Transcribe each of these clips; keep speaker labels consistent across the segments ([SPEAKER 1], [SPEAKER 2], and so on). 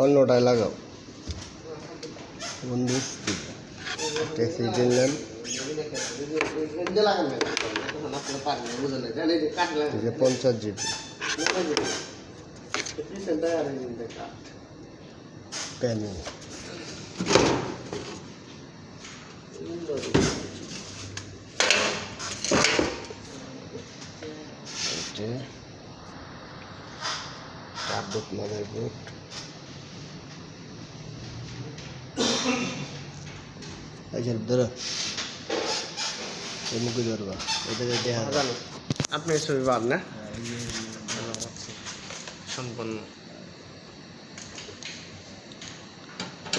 [SPEAKER 1] অন্যটায় লাগাও। বন্ধু যে পঞ্চাশ জিবি। প্যানিং। যে চার ধরো। এই মুখে ধরবা এটা দেখা।
[SPEAKER 2] আপনি ছবি পান না? সম্পন্ন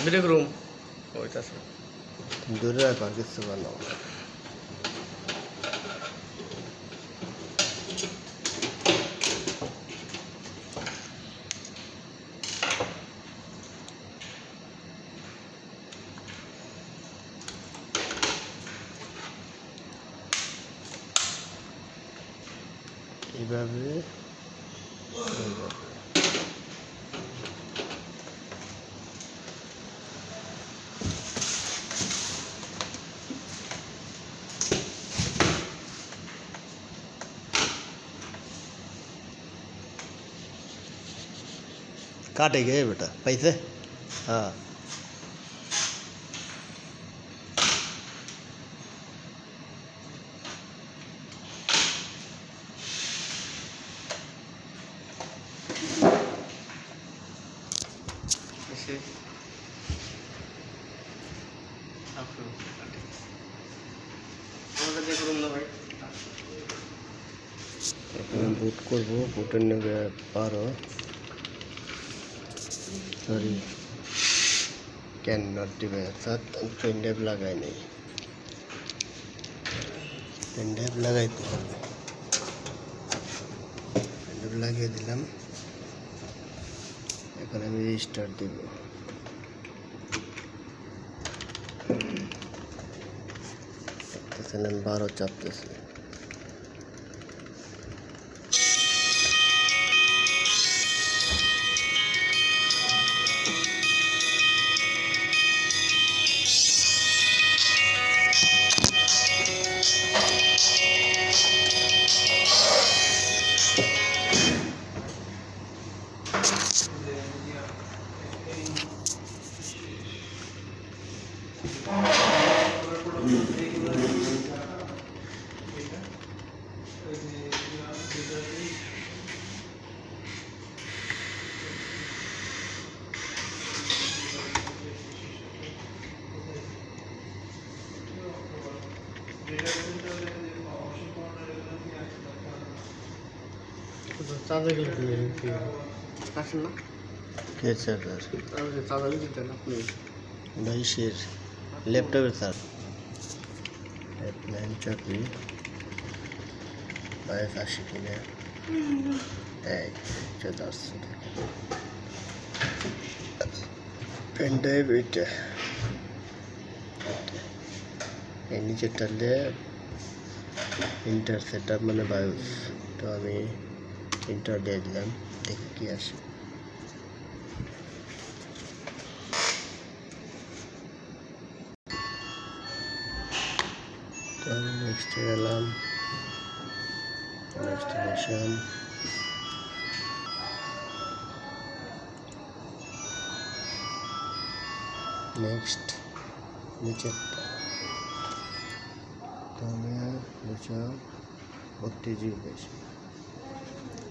[SPEAKER 2] ব্রেক রুম ওইটা আছে।
[SPEAKER 1] দূরে রাখো আর কিছু বানাও এইভাবে এইভাবে। काटे गए बेटा पैसे हाँ এখন বুট করব বুটের নেবে বারো। সরি ক্যান নট দিবে অর্থাৎ পেন ড্রাইভ লাগাই নেই। পেন ড্রাইভ লাগাইতে হবে। পেন ড্রাইভ লাগিয়ে দিলাম। এখন আমি রেজিস্টার দেব। বারো চাপতেছি
[SPEAKER 2] চার্জার গেলে আসেন না?
[SPEAKER 1] কে চার্জার
[SPEAKER 2] চার্জার দিতেন আপনি?
[SPEAKER 1] বাইশের ল্যাপটপের স্যার। নাইন চাকরি। বাইশ আশি কিনে। এক, চোদ্দ আটশো পেন ড্রাইভ এইটা। এই নিচেরটা দিয়ে ইন্টার সেট মানে বায়োস। তো আমি ইন্টার দিয়ে দিলাম, দেখি কি আসে। তো আমি নেক্সটে গেলাম নেক্সট ইনস্টলেশন নেক্সট নিচেরটা। তো আমি দুশো বত্রিশ জিবি পেয়েছি।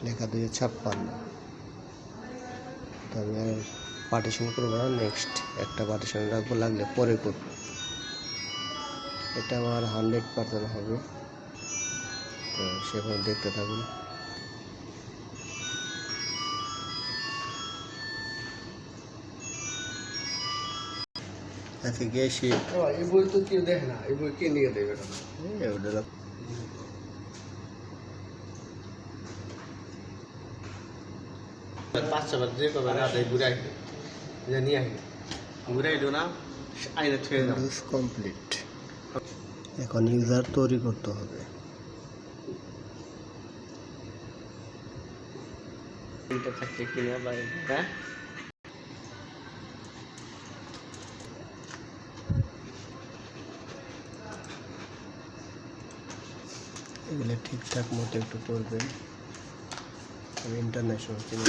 [SPEAKER 1] লেখা দুশো ছাপ্পান্ন। তো আমি আর পার্টিশন করব না। নেক্সট একটা পার্টিশন রাখব। লাগলে পরে করব। এটা আমার হান্ড্রেড পার্সেন্ট হবে। তো সেভাবে দেখতে থাকুন। আজকে গেছি
[SPEAKER 2] এই বই তো কেউ দেখে না এই বই কে নিয়ে দেবে?
[SPEAKER 1] ওটা
[SPEAKER 2] পাঁচশো বার যে কবে না দেয় ঘুরে আসবে নিয়ে আসবে। ঘুরে আইলো না আইনে ছুঁয়ে যাও
[SPEAKER 1] কমপ্লিট এখন ইউজার তৈরি করতে হবে।
[SPEAKER 2] এগুলো
[SPEAKER 1] ঠিকঠাক মতো একটু করবেন। আমি ইন্টারন্যাশনাল চিনি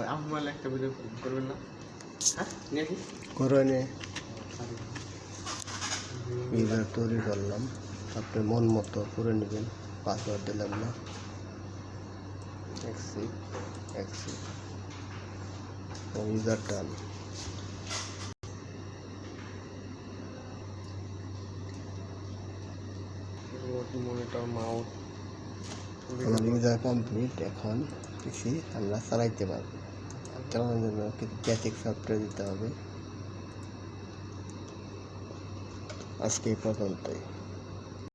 [SPEAKER 1] না।
[SPEAKER 2] আমার একটা ভিডিও করবেন না। হ্যাঁ
[SPEAKER 1] করে ইউজার তৈরি করলাম। আপনি মন মতো করে নেবেন পাসওয়ার্ড দিলাম না। Exit user done
[SPEAKER 2] monitor mouse
[SPEAKER 1] আমার ইউজার কমপ্লিট এখন পিসি আমরা চালাইতে পারব। कैसे आज के पास